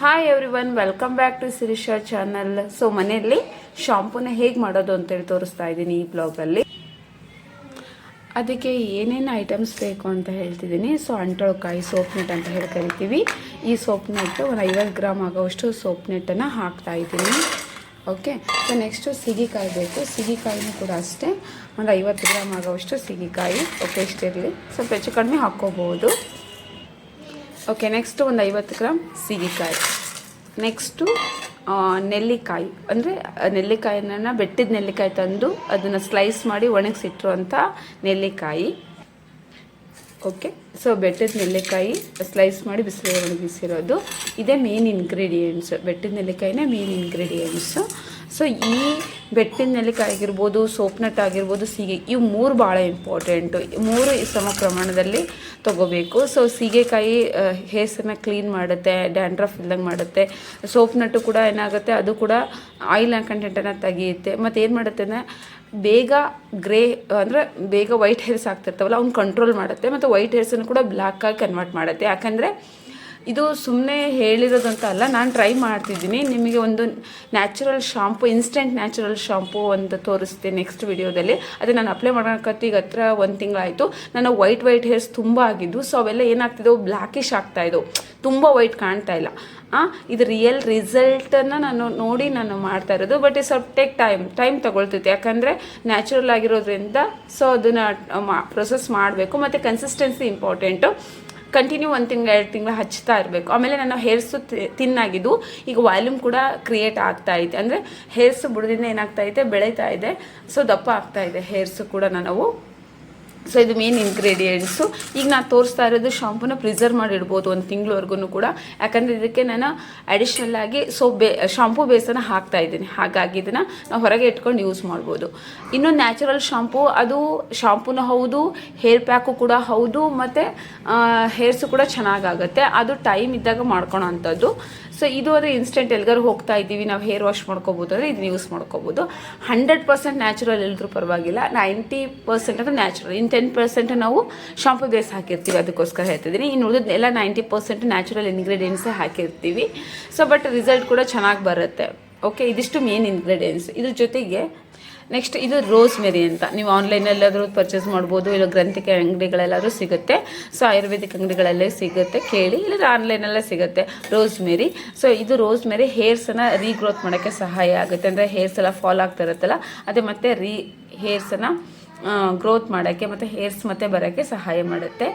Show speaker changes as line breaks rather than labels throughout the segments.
Hi everyone welcome back to Sirisha channel so ಮನೆಯಲ್ಲಿ ಶಾಂಪೂನ ಹೇಗೆ ಮಾಡೋದು ಅಂತೇಳಿ ತೋರಿಸ್ತಾ ಇದ್ದೀನಿ ಈ ಬ್ಲಾಗಲ್ಲಿ ಅದಕ್ಕೆ ಏನೇನು ಐಟಮ್ಸ್ ಬೇಕು ಅಂತ ಹೇಳ್ತಿದ್ದೀನಿ. ಸೊ ಅಂಟೊಳಕಾಯಿ ಸೋಪ್ ನೆಟ್ ಅಂತ ಹೇಳಿ ಕರಿತೀವಿ. ಈ ಸೋಪ್ ನೆಟ್ ಒಂದು ಐವತ್ತು ಗ್ರಾಮ್ ಆಗೋವಷ್ಟು ಸೋಪ್ ನೆಟ್ಟನ್ನು ಹಾಕ್ತಾ ಇದ್ದೀನಿ. ಓಕೆ ಸೊ ನೆಕ್ಸ್ಟು ಸಿಗಿಕಾಯಿ ಬೇಕು. ಸಿಗಿಕಾಯಿನೂ ಕೂಡ ಅಷ್ಟೇ. ಒಂದು ಐವತ್ತು ಗ್ರಾಮ್ ಆಗೋವಷ್ಟು ಸಿಗಿಕಾಯಿ ಓಕೆ ಇಷ್ಟಿರಲಿ. ಸ್ವಲ್ಪ ಹೆಚ್ಚು ಕಡಿಮೆ ಹಾಕ್ಕೋಬೋದು. ಓಕೆ ನೆಕ್ಸ್ಟು ಒಂದು ಐವತ್ತು ಗ್ರಾಮ್ ಸೀಗೆಕಾಯಿ. ನೆಕ್ಸ್ಟು ನೆಲ್ಲಿಕಾಯಿ. ಅಂದರೆ ನೆಲ್ಲಿಕಾಯಿನ ಬೆಟ್ಟಿದ ನೆಲ್ಲಿಕಾಯಿ ತಂದು ಅದನ್ನು ಸ್ಲೈಸ್ ಮಾಡಿ ಒಣಗಿಸಿಟ್ಟಿರುವಂಥ ನೆಲ್ಲಿಕಾಯಿ. ಓಕೆ ಸೊ ಬೆಟ್ಟದ ನೆಲ್ಲಿಕಾಯಿ ಸ್ಲೈಸ್ ಮಾಡಿ ಬಿಸಿಲು ಒಣಗಿಸಿರೋದು. ಇದೇ ಮೇನ್ ಇಂಗ್ರೀಡಿಯೆಂಟ್ಸ್ ಬೆಟ್ಟದ ನೆಲ್ಲಿಕಾಯಿನೇ ಮೇನ್ ಇಂಗ್ರೀಡಿಯೆಂಟ್ಸು ಸೊ ಈ ಬೆಟ್ಟಿನ ನೆಲ್ಲಿಕಾಯಿ ಆಗಿರ್ಬೋದು ಸೋಪ್ನಟ್ ಆಗಿರ್ಬೋದು, ಸೀಗೆ, ಇವು ಮೂರು ಭಾಳ ಇಂಪಾರ್ಟೆಂಟು ಮೂರು ಸಮ ಪ್ರಮಾಣದಲ್ಲಿ ತೊಗೋಬೇಕು. ಸೊ ಸೀಗೆಕಾಯಿ ಹೇರ್ಸನ್ನ ಕ್ಲೀನ್ ಮಾಡುತ್ತೆ ಡ್ಯಾಂಡ್ರಫ್ ಇಲ್ದಂಗೆ ಮಾಡುತ್ತೆ. ಸೋಪ್ನಟ್ಟು ಕೂಡ ಏನಾಗುತ್ತೆ, ಅದು ಕೂಡ ಆಯಿಲ್ ಕಂಟೆಂಟನ್ನು ತೆಗೆಯುತ್ತೆ. ಮತ್ತು ಏನು ಮಾಡುತ್ತೆ ಅಂದರೆ, ಬೇಗ ಗ್ರೇ ಅಂದರೆ ಬೇಗ ವೈಟ್ ಹೇರ್ಸ್ ಆಗ್ತಿರ್ತಾವಲ್ಲ, ಅವ್ನು ಕಂಟ್ರೋಲ್ ಮಾಡುತ್ತೆ. ಮತ್ತು ವೈಟ್ ಹೇರ್ಸನ್ನು ಕೂಡ ಬ್ಲ್ಯಾಕಾಗಿ ಕನ್ವರ್ಟ್ ಮಾಡುತ್ತೆ. ಯಾಕಂದರೆ ಇದು ಸುಮ್ಮನೆ ಹೇಳಿರೋದಂತ ಅಲ್ಲ, ನಾನು ಟ್ರೈ ಮಾಡ್ತಿದ್ದೀನಿ. ನಿಮಗೆ ಒಂದು natural shampoo instant natural shampoo ಅಂತ ತೋರಿಸ್ತೀನಿ ನೆಕ್ಸ್ಟ್ ವಿಡಿಯೋದಲ್ಲಿ ಅದು ನಾನು ಅಪ್ಲೈ ಮಾಡೋಕತ್ತಿ ಈಗ ಹತ್ರ ಒಂದು ತಿಂಗಳಾಯಿತು. ನನ್ನ ವೈಟ್ ವೈಟ್ ಹೇರ್ಸ್ ತುಂಬ ಆಗಿದ್ದು ಸೊ ಅವೆಲ್ಲ ಏನಾಗ್ತಿದ್ದವು? ಬ್ಲ್ಯಾಕಿಶ್ ಆಗ್ತಾಯಿದ್ದವು ತುಂಬ ವೈಟ್ ಕಾಣ್ತಾ ಇಲ್ಲ. ಇದು ರಿಯಲ್ ರಿಸಲ್ಟನ್ನು ನಾನು ನೋಡಿ ನಾನು ಮಾಡ್ತಾ ಇರೋದು ಬಟ್ ಇದು ಸ್ವಲ್ಪ ಟೇಕ್ ಟೈಮ್ ಟೈಮ್ ತೊಗೊಳ್ತೈತೆ. ಯಾಕಂದರೆ ನ್ಯಾಚುರಲ್ ಆಗಿರೋದ್ರಿಂದ ಸೊ ಅದನ್ನು ಪ್ರೊಸೆಸ್ ಮಾಡಬೇಕು. ಮತ್ತು ಕನ್ಸಿಸ್ಟೆನ್ಸಿ ಇಂಪಾರ್ಟೆಂಟು ಕಂಟಿನ್ಯೂ ಒಂದು ತಿಂಗಳು, ಎರಡು ತಿಂಗಳು ಹಚ್ತಾ ಇರಬೇಕು. ಆಮೇಲೆ ನನ್ನ ಹೇರ್ಸು ತಿನ್ನಾಗಿದ್ದು ಈಗ ವಾಲ್ಯೂಮ್ ಕೂಡ ಕ್ರಿಯೇಟ್ ಆಗ್ತಾ ಐತೆ. ಅಂದರೆ ಹೇರ್ಸು ಬುಡದಿಂದ ಏನಾಗ್ತಾ ಐತೆ, ಬೆಳೀತಾ ಇದೆ. ಸೊ ದಪ್ಪ ಆಗ್ತಾ ಇದೆ ಹೇರ್ಸು ಕೂಡ ನಾವು ಸೊ ಇದು ಮೇನ್ ಇಂಗ್ರೀಡಿಯೆಂಟ್ಸು ಈಗ ನಾನು ತೋರಿಸ್ತಾ ಇರೋದು ಶಾಂಪೂನ ಪ್ರಿಸರ್ವ್ ಮಾಡಿ ಇಡ್ಬೋದು ಒಂದು ತಿಂಗಳವರೆಗೂ ಕೂಡ. ಯಾಕಂದರೆ ಇದಕ್ಕೆ ನಾನು ಅಡಿಷ್ನಲ್ ಆಗಿ ಸೊ ಬೇ ಶಾಂಪೂ ಬೇಸನ್ನು ಹಾಕ್ತಾ ಇದ್ದೀನಿ. ಹಾಗಾಗಿ ಇದನ್ನು ನಾವು ಹೊರಗೆ ಇಟ್ಕೊಂಡು ಯೂಸ್ ಮಾಡ್ಬೋದು. ಇನ್ನು ನ್ಯಾಚುರಲ್ ಶಾಂಪೂ ಅದು ಶಾಂಪೂನು ಹೌದು ಹೇರ್ ಪ್ಯಾಕು ಕೂಡ ಹೌದು, ಮತ್ತು ಹೇರ್ಸು ಕೂಡ ಚೆನ್ನಾಗಾಗುತ್ತೆ. ಅದು ಟೈಮ್ ಇದ್ದಾಗ ಮಾಡ್ಕೊಳೋ ಅಂಥದ್ದು ಸೊ ಇದು ಆದರೆ ಇನ್ಸ್ಟೆಂಟ್ ಎಲ್ಗಾರು ಹೋಗ್ತಾ ಇದ್ದೀವಿ. ನಾವು ಹೇರ್ ವಾಶ್ ಮಾಡ್ಕೋಬೋದು, ಅಂದರೆ ಇದನ್ನ ಯೂಸ್ ಮಾಡ್ಕೋಬೋದು. ಹಂಡ್ರೆಡ್ ಪರ್ಸೆಂಟ್ ನ್ಯಾಚುರಲ್ ಎಲ್ಲರೂ ಪರವಾಗಿಲ್ಲ. ನೈಂಟಿ ಪರ್ಸೆಂಟ್ ಅಂದರೆ ನ್ಯಾಚುರಲ್ ಇನ್ನು ಟೆನ್ ಪರ್ಸೆಂಟ್ ನಾವು ಶಾಂಪು ಬೇಸ್ ಹಾಕಿರ್ತೀವಿ. ಅದಕ್ಕೋಸ್ಕರ ಹೇಳ್ತಿದ್ದೀನಿ ಇನ್ನು ಉಳಿದ ಎಲ್ಲ ನೈಂಟಿ ಪರ್ಸೆಂಟ್ ನ್ಯಾಚುರಲ್ ಇಂಗ್ರೀಡಿಯೆಂಟ್ಸೇ ಹಾಕಿರ್ತೀವಿ. ಸೊ ಬಟ್ ರಿಸಲ್ಟ್ ಕೂಡ ಚೆನ್ನಾಗಿ ಬರುತ್ತೆ. ಓಕೆ ಇದಿಷ್ಟು ಮೇನ್ ಇಂಗ್ರೀಡಿಯೆಂಟ್ಸ್ ಇದ್ರ ಜೊತೆಗೆ ನೆಕ್ಸ್ಟ್ ಇದು ರೋಸ್ ಮೇರಿ ಅಂತ. ನೀವು ಆನ್ಲೈನಲ್ಲಾದರೂ ಪರ್ಚೇಸ್ ಮಾಡ್ಬೋದು, ಇಲ್ಲ ಗ್ರಂಥಿಕೆ ಅಂಗಡಿಗಳೆಲ್ಲಾದರೂ ಸಿಗುತ್ತೆ. ಸೊ ಆಯುರ್ವೇದಿಕ್ ಅಂಗಡಿಗಳಲ್ಲೇ ಸಿಗುತ್ತೆ ಕೇಳಿ, ಇಲ್ಲ ಆನ್ಲೈನಲ್ಲೇ ಸಿಗುತ್ತೆ. ರೋಸ್ ಮೇರಿ ಸೊ ಇದು ರೋಸ್ ಮೇರಿ ಹೇರ್ಸನ್ನು ರೀಗ್ರೋತ್ ಮಾಡೋಕ್ಕೆ ಸಹಾಯ ಆಗುತ್ತೆ. ಅಂದರೆ ಹೇರ್ಸ್ ಎಲ್ಲ ಫಾಲ್ ಆಗ್ತಾ ಇರುತ್ತಲ್ಲ, ಅದೇ ಮತ್ತೆ ರೀ ಹೇರ್ಸನ್ನು ಗ್ರೋತ್ ಮಾಡೋಕ್ಕೆ ಮತ್ತು ಹೇರ್ಸ್ ಮತ್ತೆ ಬರೋಕ್ಕೆ ಸಹಾಯ ಮಾಡುತ್ತೆ.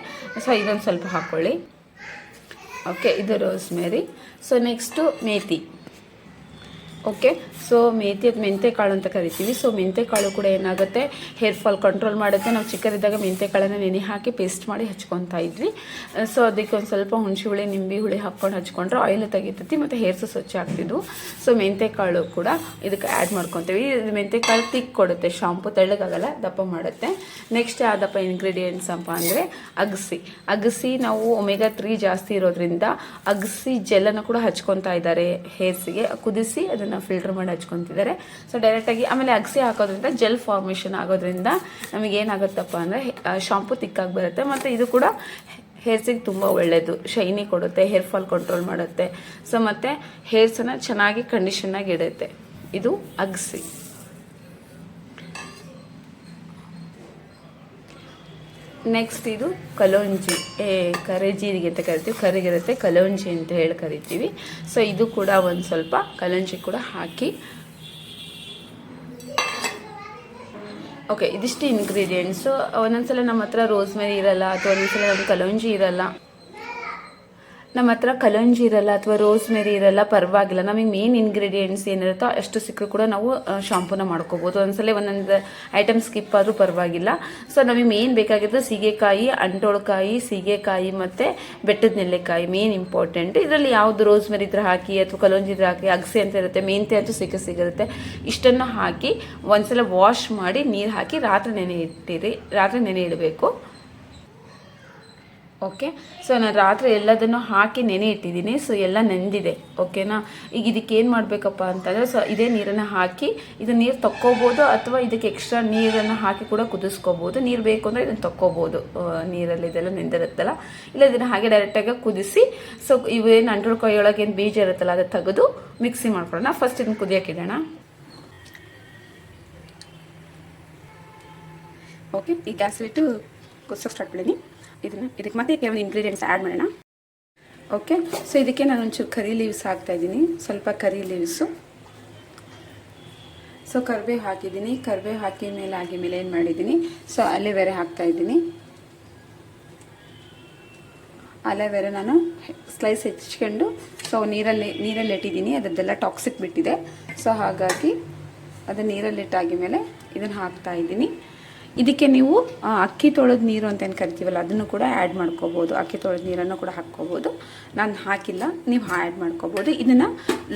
ಸೊ ಇದೊಂದು ಸ್ವಲ್ಪ ಹಾಕ್ಕೊಳ್ಳಿ ಓಕೆ ಇದು ರೋಸ್ ಮೇರಿ ಸೊ ನೆಕ್ಸ್ಟು ಮೇಥಿ ಓಕೆ ಸೊ ಮೇಥಿ ಅದು ಮೆಂತೆ ಕಾಳು ಅಂತ ಕರಿತೀವಿ. ಸೊ ಮೆಂತೆ ಕಾಳು ಕೂಡ ಏನಾಗುತ್ತೆ? ಹೇರ್ ಫಾಲ್ ಕಂಟ್ರೋಲ್ ಮಾಡುತ್ತೆ. ನಾವು ಚಿಕ್ಕದಿದ್ದಾಗ ಮೆಂತೆ ಕಾಳನ್ನು ನೆನೆ ಹಾಕಿ ಪೇಸ್ಟ್ ಮಾಡಿ ಹಚ್ಕೊತಾ ಇದ್ವಿ. ಸೊ ಅದಕ್ಕೆ ಒಂದು ಸ್ವಲ್ಪ ಹುಣಸೆ ಹುಳಿ, ನಿಂಬೆ ಹುಳಿ ಹಾಕ್ಕೊಂಡು ಹಚ್ಕೊಂಡ್ರೆ ಆಯಿಲ್ ತೆಗಿತೈತಿ ಮತ್ತು ಹೇರ್ಸು ಸ್ವಚ್ಛ ಆಗ್ತಿದ್ವು. ಸೊ ಮೆಂತೆ ಕಾಳು ಕೂಡ ಇದಕ್ಕೆ ಆ್ಯಡ್ ಮಾಡ್ಕೊತೀವಿ. ಇದು ಮೆಂತೆ ಕಾಳು ತಿಕ್ ಕೊಡುತ್ತೆ. ಶಾಂಪು ತೆಳ್ಳಗಾಗಲ್ಲ, ದಪ್ಪ ಮಾಡುತ್ತೆ. ನೆಕ್ಸ್ಟ್ ಯಾವ್ದಪ್ಪ ಇಂಗ್ರೀಡಿಯೆಂಟ್ಸ್ ಅಪ್ಪ ಅಂದರೆ ಅಗಸಿ. ಅಗಸಿ ನಾವು ಒಮೆಗಾ ತ್ರೀ ಜಾಸ್ತಿ ಇರೋದ್ರಿಂದ ಅಗಸಿ ಜೆಲ್ಲನ್ನು ಕೂಡ ಹಚ್ಕೊತಾ ಇದ್ದಾರೆ ಹೇರ್ಸಿಗೆ ಕುದಿಸಿ ಅದನ್ನು ಫಿಲ್ಟರ್ ಮಾಡಿ ಹಚ್ಕೊತಿದ್ದಾರೆ. ಸೊ ಡೈರೆಕ್ಟಾಗಿ ಆಮೇಲೆ ಅಗಸಿ ಹಾಕೋದ್ರಿಂದ ಜೆಲ್ ಫಾರ್ಮೇಷನ್ ಆಗೋದ್ರಿಂದ ನಮಗೆ ಏನಾಗುತ್ತಪ್ಪ ಅಂದರೆ ಶಾಂಪು ತಿಕ್ಕಾಗಿ ಬರುತ್ತೆ. ಮತ್ತು ಇದು ಕೂಡ ಹೇರ್ಸಿಗೆ ತುಂಬ ಒಳ್ಳೆಯದು ಶೈನಿ ಕೊಡುತ್ತೆ ಹೇರ್ ಫಾಲ್ ಕಂಟ್ರೋಲ್ ಮಾಡುತ್ತೆ. ಸೊ ಮತ್ತು ಹೇರ್ಸನ್ನು ಚೆನ್ನಾಗಿ ಕಂಡೀಷನ್ನಾಗಿ ಇಡುತ್ತೆ. ಇದು ಅಗಸಿ. ನೆಕ್ಸ್ಟ್ ಇದು ಕಲೋಂಜಿ. ಏ ಕರೆ ಜೀರಿಗೆ ಅಂತ ಕರಿತೀವಿ. ಕರಿಗಿರುತ್ತೆ ಕಲೋಂಜಿ ಅಂತ ಹೇಳಿ ಕರಿತೀವಿ. ಸೊ ಇದು ಕೂಡ ಒಂದು ಸ್ವಲ್ಪ ಕಲೋಂಜಿ ಕೂಡ ಹಾಕಿ. ಓಕೆ ಇದಿಷ್ಟು ಇಂಗ್ರೀಡಿಯೆಂಟ್ಸು ಒಂದೊಂದ್ಸಲ ನಮ್ಮ ಹತ್ರ ರೋಸ್ಮೆರಿ ಇರಲ್ಲ, ಅಥವಾ ಒಂದೊಂದ್ಸಲ ನಮ್ಮ ಕಲೋಂಜಿ ಇರಲ್ಲ. ನಮ್ಮ ಹತ್ರ ಕಲಂಜಿ ಇರಲ್ಲ ಅಥವಾ ರೋಸ್ ಮೆರಿ ಇರಲ್ಲ, ಪರವಾಗಿಲ್ಲ. ನಮಗೆ ಮೇನ್ ಇಂಗ್ರೀಡಿಯೆಂಟ್ಸ್ ಏನಿರುತ್ತೋ ಅಷ್ಟು ಸಿಕ್ಕರೂ ಕೂಡ ನಾವು ಶಾಂಪೂನ ಮಾಡ್ಕೋಬೋದು. ಒಂದ್ಸಲ ಒಂದೊಂದು ಐಟಮ್ ಸ್ಕಿಪ್ ಆದರೂ ಪರವಾಗಿಲ್ಲ. ಸೊ ನಮಗೆ ಮೇನ್ ಬೇಕಾಗಿದ್ದು ಸೀಗೆಕಾಯಿ, ಅಂಟೋಳಕಾಯಿ, ಸೀಗೆಕಾಯಿ ಮತ್ತು ಬೆಟ್ಟದ ನೆಲ್ಲೆಕಾಯಿ ಮೇನ್ ಇಂಪಾರ್ಟೆಂಟ್ ಇದರಲ್ಲಿ ಯಾವುದು ರೋಸ್ ಮೆರಿ ಇದ್ರೆ ಹಾಕಿ ಅಥವಾ ಕಲಂಜಿ ಇದ್ರೆ ಹಾಕಿ, ಅಗಸೆ ಅಂತ ಇರುತ್ತೆ ಮೆಂತೆ ಅಂತೂ ಸಿಕ್ಕ ಸಿಗುತ್ತೆ. ಇಷ್ಟನ್ನು ಹಾಕಿ ಒಂದ್ಸಲ ವಾಶ್ ಮಾಡಿ ನೀರು ಹಾಕಿ ರಾತ್ರಿ ನೆನೆ ಇಟ್ಟಿರಿ, ರಾತ್ರಿ ನೆನೆ ಇಡಬೇಕು. ಓಕೆ ಸೊ ನಾನು ರಾತ್ರಿ ಎಲ್ಲದನ್ನು ಹಾಕಿ ನೆನೆ ಇಟ್ಟಿದ್ದೀನಿ. ಸೊ ಎಲ್ಲ ನೆಂದಿದೆ. ಓಕೆನಾ ಈಗ ಇದಕ್ಕೆ ಏನು ಮಾಡಬೇಕಪ್ಪ ಅಂತಂದರೆ ಸೊ ಇದೇ ನೀರನ್ನು ಹಾಕಿ, ಇದು ನೀರು ತಕ್ಕೋಬೋದು ಅಥವಾ ಇದಕ್ಕೆ ಎಕ್ಸ್ಟ್ರಾ ನೀರನ್ನು ಹಾಕಿ ಕೂಡ ಕುದಿಸ್ಕೋಬೋದು. ನೀರು ಬೇಕು ಅಂದರೆ ಇದನ್ನು ತಕ್ಕೋಬೋದು. ನೀರಲ್ಲಿ ಇದೆಲ್ಲ ನೆಂದಿರುತ್ತಲ್ಲ? ಇಲ್ಲ, ಇದನ್ನು ಹಾಗೆ ಡೈರೆಕ್ಟಾಗಿ ಕುದಿಸಿ ಸೊ ಇವೇನು ಅಂಟರ್ ಕಾಯಿ ಏನು ಬೀಜ ಇರುತ್ತಲ್ಲ, ಅದು ತೆಗೆದು ಮಿಕ್ಸಿ ಮಾಡ್ಕೊಳ್ಳೋಣ. ಫಸ್ಟ್ ಇದನ್ನು ಕುದಿಯೋಕ್ಕಿಡೋಣ ಓಕೆ ಈ ಗ್ಯಾಸ್ ಇಟ್ಟು ಕುದಿಸೋಕೆ ಸ್ಟಾರ್ಟ್ ಮಾಡಿದ್ದೀನಿ. ಇದನ್ನು, ಇದಕ್ಕೆ ಮತ್ತೆ ಕೆಲವೊಂದು ಇಂಗ್ರೀಡಿಯೆಂಟ್ಸ್ ಆ್ಯಡ್ ಮಾಡೋಣ. ಓಕೆ ಸೊ ಇದಕ್ಕೆ ನಾನು ಒಂಚೂರು ಕರಿ ಲೀವ್ಸ್ ಹಾಕ್ತಾ ಇದ್ದೀನಿ. ಸ್ವಲ್ಪ ಕರಿ ಲೀವ್ಸು ಸೊ ಕರಿಬೇವು ಹಾಕಿದ್ದೀನಿ. ಕರಿಬೇವು ಹಾಕಿದ ಮೇಲೆ ಆಗಿ ಮೇಲೆ ಏನು ಮಾಡಿದ್ದೀನಿ? ಸೊ ಅಲೆವೆರೆ ಹಾಕ್ತಾ ಇದ್ದೀನಿ. ಅಲೆವೆರೆ ನಾನು ಸ್ಲೈಸ್ ಹೆಚ್ಕೊಂಡು ಸೊ ನೀರಲ್ಲಿ ನೀರಲ್ಲಿ ಇಟ್ಟಿದ್ದೀನಿ. ಅದರದ್ದೆಲ್ಲ ಟಾಕ್ಸಿಕ್ ಬಿಟ್ಟಿದೆ. ಸೊ ಹಾಗಾಗಿ ಅದು ನೀರಲ್ಲಿ ಇಟ್ಟಾಗಿದ ಮೇಲೆ ಇದನ್ನು ಹಾಕ್ತಾ ಇದ್ದೀನಿ. ಇದಕ್ಕೆ ನೀವು ಅಕ್ಕಿ ತೊಳೆದ ನೀರು ಅಂತ ಏನು ಕರಿತೀವಲ್ಲ, ಅದನ್ನು ಕೂಡ ಆ್ಯಡ್ ಮಾಡ್ಕೋಬೋದು. ಅಕ್ಕಿ ತೊಳೆದ ನೀರನ್ನು ಕೂಡ ಹಾಕ್ಕೋಬೋದು. ನಾನು ಹಾಕಿಲ್ಲ, ನೀವು ಆ್ಯಡ್ ಮಾಡ್ಕೋಬೋದು. ಇದನ್ನು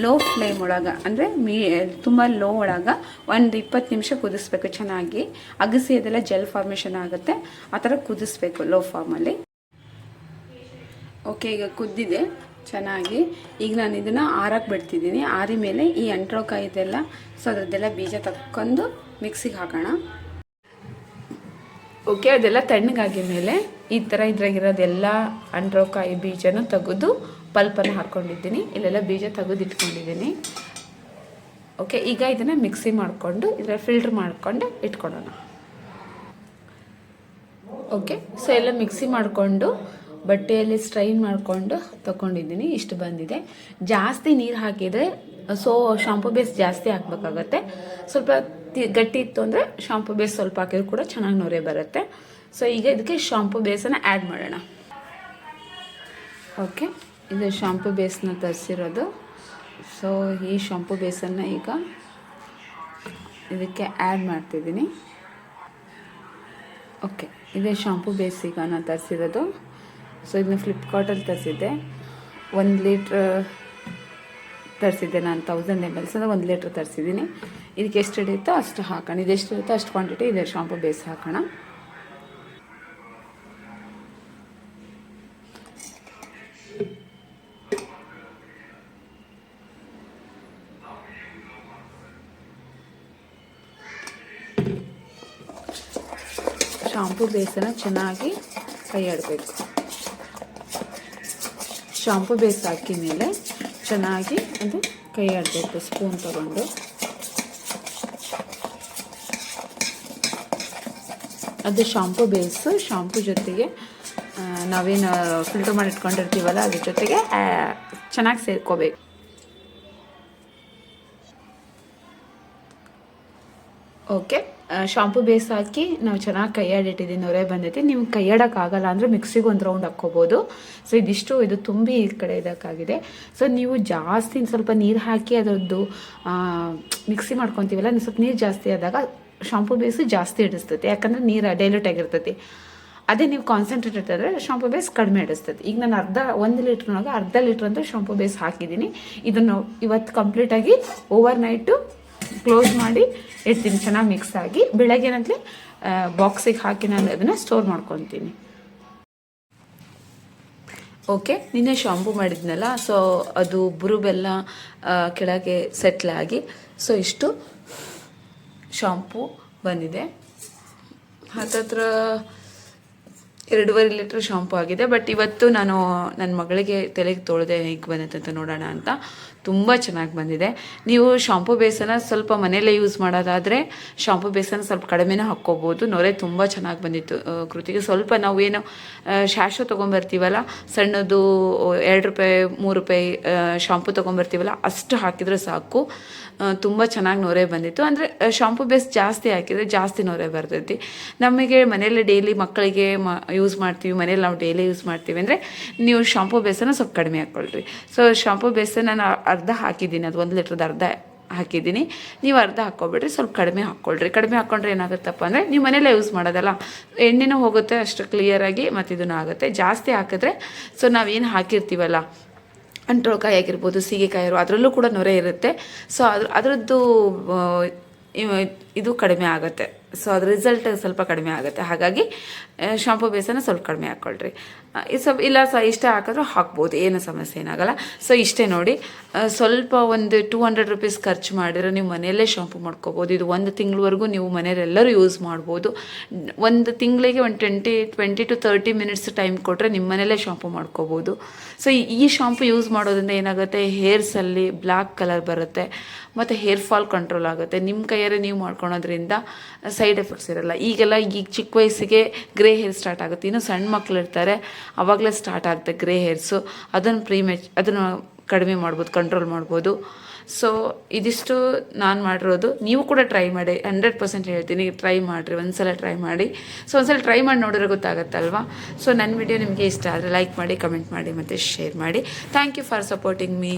ಲೋ ಫ್ಲೇಮ್ ಒಳಗೆ, ಅಂದರೆ ಮೀ, ತುಂಬ ಲೋ ಒಳಗೆ ಒಂದು ಇಪ್ಪತ್ತು ನಿಮಿಷ ಕುದಿಸ್ಬೇಕು ಚೆನ್ನಾಗಿ. ಅಗಸಿ ಅದೆಲ್ಲ ಜೆಲ್ ಫಾರ್ಮೇಷನ್ ಆಗುತ್ತೆ. ಆ ಥರ ಕುದಿಸ್ಬೇಕು ಲೋ ಫಾರ್ಮಲ್ಲಿ ಓಕೆ ಈಗ ಕುದ್ದಿದೆ ಚೆನ್ನಾಗಿ. ಈಗ ನಾನು ಇದನ್ನು ಆರಕ್ಕೆ ಬಿಡ್ತಿದ್ದೀನಿ. ಆರಿ ಮೇಲೆ ಈ ಅಂಟ್ರೋಕಾಯಿದೆಲ್ಲ ಸೊ ಅದರದ್ದೆಲ್ಲ ಬೀಜ ತಕ್ಕೊಂಡು ಮಿಕ್ಸಿಗೆ ಹಾಕೋಣ. ಓಕೆ, ಅದೆಲ್ಲ ತಣ್ಣಗಾಗಿದ ಮೇಲೆ ಈ ಥರ ಇದ್ರಾಗಿರೋದೆಲ್ಲ ಅಂಡ್ರೋಕಾಯಿ ಬೀಜನ ತೆಗೆದು ಪಲ್ಪನ್ನು ಹಾಕ್ಕೊಂಡಿದ್ದೀನಿ ಇಲ್ಲೆಲ್ಲ ಬೀಜ ತೆಗೆದು ಇಟ್ಕೊಂಡಿದ್ದೀನಿ. ಓಕೆ, ಈಗ ಇದನ್ನು ಮಿಕ್ಸಿ ಮಾಡಿಕೊಂಡು ಇದರ ಫಿಲ್ಟ್ರ್ ಮಾಡಿಕೊಂಡು ಇಟ್ಕೊಳ್ಳೋಣ. ಓಕೆ ಸೊ ಎಲ್ಲ ಮಿಕ್ಸಿ ಮಾಡಿಕೊಂಡು, ಬಟ್ಟೆಯಲ್ಲಿ ಸ್ಟ್ರೈನ್ ಮಾಡಿಕೊಂಡು ತಗೊಂಡಿದ್ದೀನಿ. ಇಷ್ಟು ಬಂದಿದೆ. ಜಾಸ್ತಿ ನೀರು ಹಾಕಿದರೆ ಸೊ ಶಾಂಪು ಬೇಸ್ ಜಾಸ್ತಿ ಹಾಕ್ಬೇಕಾಗತ್ತೆ. ಸ್ವಲ್ಪ ಗಟ್ಟಿ ಇತ್ತು ಅಂದರೆ ಶಾಂಪು ಬೇಸ್ ಸ್ವಲ್ಪ ಹಾಕಿದ್ರು ಕೂಡ ಚೆನ್ನಾಗಿ ನೊರೆ ಬರುತ್ತೆ. ಸೊ ಈಗ ಇದಕ್ಕೆ ಶಾಂಪು ಬೇಸನ್ನು ಆ್ಯಡ್ ಮಾಡೋಣ. ಓಕೆ ಇದು ಶಾಂಪು ಬೇಸನ್ನ ತರಿಸಿರೋದು. ಸೊ ಈ ಶಾಂಪು ಬೇಸನ್ನು ಈಗ ಇದಕ್ಕೆ ಆ್ಯಡ್ ಮಾಡ್ತಿದ್ದೀನಿ. ಓಕೆ ಇದೇ ಶಾಂಪು ಬೇಸ್ ಈಗ ನಾನು ತರಿಸಿರೋದು. ಸೊ ಇದನ್ನ ಫ್ಲಿಪ್ಕಾರ್ಟಲ್ಲಿ ತರಿಸಿದ್ದೆ. ಒಂದು ಲೀಟ್ರ್ ತರಿಸಿದ್ದೆ ನಾನು ತೌಸಂಡ್ ಎಂ ಎಲ್ಸ್ ಅಂದರೆ ಒಂದು ಲೀಟ್ರ್ ತರಿಸಿದ್ದೀನಿ. ಇದಕ್ಕೆ ಎಷ್ಟು ಹಿಡಿಯುತ್ತೋ ಅಷ್ಟು ಹಾಕೋಣ. ಇದೆಷ್ಟು ಇರುತ್ತೋ ಅಷ್ಟು ಕ್ವಾಂಟಿಟಿ ಇದೆ. ಶಾಂಪು ಬೇಸ್ ಹಾಕೋಣ. ಶಾಂಪು ಬೇಸನ್ನು ಚೆನ್ನಾಗಿ ಕೈ ಆಡಬೇಕು ಶಾಂಪು ಬೇಸ್ ಹಾಕಿದ ಮೇಲೆ ಚೆನ್ನಾಗಿ ಅದು ಕೈ ಆಡಬೇಕು ಸ್ಪೂನ್ ತಗೊಂಡು. ಅದು ಶಾಂಪು ಬೇಸು ಶಾಂಪು ಜೊತೆಗೆ ನಾವೇನು ಫಿಲ್ಟರ್ ಮಾಡಿ ಇಟ್ಕೊಂಡಿರ್ತೀವಲ್ಲ, ಅದ್ರ ಜೊತೆಗೆ ಚೆನ್ನಾಗಿ ಸೇರ್ಕೋಬೇಕು. ಓಕೆ ಶಾಂಪು ಬೇಸ್ ಹಾಕಿ ನಾವು ಚೆನ್ನಾಗಿ ಕೈಯಾಡಿಟ್ಟಿದ್ದೀನಿ ನೊರೆ ಬಂದೈತಿ ನೀವು ಕೈಯಾಡೋಕ್ಕಾಗಲ್ಲ ಅಂದರೆ ಮಿಕ್ಸಿಗೆ ಒಂದು ರೌಂಡ್ ಹಾಕ್ಕೋಬೋದು. ಸೊ ಇದಿಷ್ಟು, ಇದು ತುಂಬಿ ಈ ಕಡೆ ಇದಕ್ಕಾಗಿದೆ ಸೊ ನೀವು ಜಾಸ್ತಿ ಸ್ವಲ್ಪ ನೀರು ಹಾಕಿ ಅದರದ್ದು ಮಿಕ್ಸಿ ಮಾಡ್ಕೊತೀವಲ್ಲ ಸ್ವಲ್ಪ ನೀರು ಜಾಸ್ತಿ ಆದಾಗ ಶಾಂಪು ಬೇಸು ಜಾಸ್ತಿ ಹಿಡಿಸ್ತೈತಿ ಯಾಕಂದರೆ ನೀರು ಡೈಲ್ಯೂಟ್ ಆಗಿರ್ತೈತಿ ಅದೇ ನೀವು ಕಾನ್ಸಂಟ್ರೇಟ್ ಆದರೆ ಶಾಂಪು ಬೇಸ್ ಕಡಿಮೆ ಹಿಡಿಸ್ತೈತಿ ಈಗ ನಾನು ಅರ್ಧ, ಒಂದು ಲೀಟ್ರ್ನಾಗ ಅರ್ಧ ಲೀಟ್ರ್ ಅಂತ ಶಾಂಪು ಬೇಸ್ ಹಾಕಿದ್ದೀನಿ. ಇದನ್ನು ಇವತ್ತು ಕಂಪ್ಲೀಟಾಗಿ ಓವರ್ ನೈಟು ಕ್ಲೋಸ್ ಮಾಡಿ ಇಡ್ತೀನಿ ಚೆನ್ನಾಗಿ ಮಿಕ್ಸ್ ಆಗಿ ಬೆಳಗ್ಗೆನಂತಲೇ ಬಾಕ್ಸಿಗೆ ಹಾಕಿ ನಾನು ಅದನ್ನು ಸ್ಟೋರ್ ಮಾಡ್ಕೊತೀನಿ. ಓಕೆ ನಿನ್ನೆ ಶಾಂಪು ಮಾಡಿದ್ನಲ್ಲ ಸೊ ಅದು ಬುರುಬೆಲ್ಲ ಬೆಲ್ಲ ಕೆಳಗೆ ಸೆಟ್ಲ್ ಆಗಿ ಸೊ ಇಷ್ಟು ಶಾಂಪು ಬಂದಿದೆ. ಹತ್ತತ್ರ ಎರಡೂವರೆ ಲೀಟ್ರ್ ಶಾಂಪು ಆಗಿದೆ ಬಟ್ ಇವತ್ತು ನಾನು ನನ್ನ ಮಗಳಿಗೆ ತಲೆಗೆ ತೊಳೆದೆ ಹೇಗೆ ಬಂದೈತೆ ಅಂತ ನೋಡೋಣ ಅಂತ. ತುಂಬ ಚೆನ್ನಾಗಿ ಬಂದಿದೆ. ನೀವು ಶಾಂಪು ಬೇಸನ ಸ್ವಲ್ಪ ಮನೆಯಲ್ಲೇ ಯೂಸ್ ಮಾಡೋದಾದರೆ ಶಾಂಪು ಬೇಸನ ಸ್ವಲ್ಪ ಕಡಿಮೆನೇ ಹಾಕ್ಕೋಬೋದು. ನೊರೆ ತುಂಬ ಚೆನ್ನಾಗಿ ಬಂದಿತ್ತು. ಕೃತಿಗೆ ಸ್ವಲ್ಪ ನಾವು ಏನು ಶಾಶು ತೊಗೊಂಬರ್ತೀವಲ್ಲ ಸಣ್ಣದು ಎರಡು ರೂಪಾಯಿ, ಮೂರು ರೂಪಾಯಿ ಶಾಂಪು ತೊಗೊಂಬರ್ತೀವಲ್ಲ, ಅಷ್ಟು ಹಾಕಿದರೆ ಸಾಕು. ತುಂಬ ಚೆನ್ನಾಗಿ ನೊರೆ ಬಂದಿತ್ತು. ಅಂದರೆ ಶಾಂಪು ಬೇಸ್ ಜಾಸ್ತಿ ಹಾಕಿದರೆ ಜಾಸ್ತಿ ನೊರೆ ಬರ್ತೈತಿ. ನಮಗೆ ಮನೆಯಲ್ಲೇ ಡೈಲಿ ಮಕ್ಕಳಿಗೆ ಮ ಯೂಸ್ ಮಾಡ್ತೀವಿ. ಮನೇಲಿ ನಾವು ಡೈಲಿ ಯೂಸ್ ಮಾಡ್ತೀವಿ. ಅಂದರೆ, ನೀವು ಶಾಂಪು ಬೇಸನ ಸ್ವಲ್ಪ ಕಡಿಮೆ ಹಾಕ್ಕೊಳ್ರಿ ಸೊ ಶಾಂಪು ಬೇಸನ ನಾನು ಅರ್ಧ ಹಾಕಿದ್ದೀನಿ, ಅದು ಒಂದು ಲೀಟ್ರದ ಅರ್ಧ ಹಾಕಿದ್ದೀನಿ. ನೀವು ಅರ್ಧ ಹಾಕ್ಕೊಬಿಡ್ರಿ, ಸ್ವಲ್ಪ ಕಡಿಮೆ ಹಾಕ್ಕೊಳ್ರಿ. ಕಡಿಮೆ ಹಾಕ್ಕೊಂಡ್ರೆ ಏನಾಗುತ್ತಪ್ಪ ಅಂದರೆ ನೀವು ಮನೇಲೇ ಯೂಸ್ ಮಾಡೋದಲ್ಲ. ಎಣ್ಣೆನೂ ಹೋಗುತ್ತೆ ಅಷ್ಟು ಕ್ಲಿಯರಾಗಿ ಮತ್ತು ಇದನ್ನು ಆಗುತ್ತೆ. ಜಾಸ್ತಿ ಹಾಕಿದ್ರೆ ಸೊ ನಾವೇನು ಹಾಕಿರ್ತೀವಲ್ಲ ಅಂಟ್ರೋಕಾಯಿ ಆಗಿರ್ಬೋದು, ಸೀಗೆಕಾಯಿ ಇರೋ ಅದರಲ್ಲೂ ಕೂಡ ನೊರೆ ಇರುತ್ತೆ. ಸೊ ಅದ್ರ, ಅದರದ್ದು ಇದು ಕಡಿಮೆ ಆಗುತ್ತೆ. ಸೊ ಅದ್ರ ರಿಸಲ್ಟ್ ಸ್ವಲ್ಪ ಕಡಿಮೆ ಆಗುತ್ತೆ. ಹಾಗಾಗಿ ಶಾಂಪು ಬೇಸನ್ನು ಸ್ವಲ್ಪ ಕಡಿಮೆ ಹಾಕ್ಕೊಳ್ರಿ ಸ್ವಲ್ಪ ಇಲ್ಲ, ಸ, ಇಷ್ಟ ಹಾಕಿದ್ರು ಹಾಕ್ಬೋದು. ಏನು ಸಮಸ್ಯೆ ಏನಾಗಲ್ಲ. ಸೊ ಇಷ್ಟೇ ನೋಡಿ. ಸ್ವಲ್ಪ ಒಂದು ಟೂ ಹಂಡ್ರೆಡ್ ರುಪೀಸ್ ಖರ್ಚು ಮಾಡಿದ್ರೆ ನೀವು ಮನೆಯಲ್ಲೇ ಶಾಂಪು ಮಾಡ್ಕೋಬೋದು. ಇದು ಒಂದು ತಿಂಗಳವರೆಗೂ ನೀವು ಮನೆಯಲ್ಲೆಲ್ಲರೂ ಯೂಸ್ ಮಾಡ್ಬೋದು. ಒಂದು ತಿಂಗಳಿಗೆ ಒಂದು twenty twenty to thirty minutes time ಕೊಟ್ಟರೆ ನಿಮ್ಮ ಮನೆಯಲ್ಲೇ ಶಾಂಪು ಮಾಡ್ಕೋಬೋದು. ಸೊ ಈ ಶಾಂಪು ಯೂಸ್ ಮಾಡೋದ್ರಿಂದ ಏನಾಗುತ್ತೆ? ಹೇರ್ಸಲ್ಲಿ ಬ್ಲ್ಯಾಕ್ ಕಲರ್ ಬರುತ್ತೆ. ಮತ್ತು ಹೇರ್ ಫಾಲ್ ಕಂಟ್ರೋಲ್ ಆಗುತ್ತೆ. ನಿಮ್ಮ ಕೈಯಾರೆ ನೀವು ಮಾಡ್ಕೊಳೋದ್ರಿಂದ ಸೈಡ್ ಎಫೆಕ್ಟ್ಸ್ ಇರಲ್ಲ. ಈಗೆಲ್ಲ ಈಗ ಚಿಕ್ಕ ವಯಸ್ಸಿಗೆ ಗ್ರೇ ಹೇರ್ ಸ್ಟಾರ್ಟ್ ಆಗುತ್ತೆ. ಇನ್ನು ಸಣ್ಣ ಮಕ್ಕಳು ಇರ್ತಾರೆ ಆವಾಗಲೇ ಸ್ಟಾರ್ಟ್ ಆಗುತ್ತೆ ಗ್ರೇ ಹೇರ್ಸು ಅದನ್ನು ಪ್ರೀಮೆಚ್ ಅದನ್ನು ಕಡಿಮೆ ಮಾಡ್ಬೋದು ಕಂಟ್ರೋಲ್ ಮಾಡ್ಬೋದು. ಸೊ ಇದಿಷ್ಟು ನಾನು ಮಾಡಿರೋದು. ನೀವು ಕೂಡ ಟ್ರೈ ಮಾಡಿ. ಹಂಡ್ರೆಡ್ ಪರ್ಸೆಂಟ್ ಹೇಳ್ತೀನಿ. ಟ್ರೈ ಮಾಡಿರಿ. ಒಂದ್ಸಲ ಟ್ರೈ ಮಾಡಿ. ಸೊ ಒಂದ್ಸಲ ಟ್ರೈ ಮಾಡಿ ನೋಡಿದ್ರೆ ಗೊತ್ತಾಗತ್ತಲ್ವಾ? ಸೊ ನನ್ನ ವಿಡಿಯೋ ನಿಮಗೆ ಇಷ್ಟ ಆದರೆ ಲೈಕ್ ಮಾಡಿ ಕಮೆಂಟ್ ಮಾಡಿ ಮತ್ತು ಶೇರ್ ಮಾಡಿ. Thank you for supporting me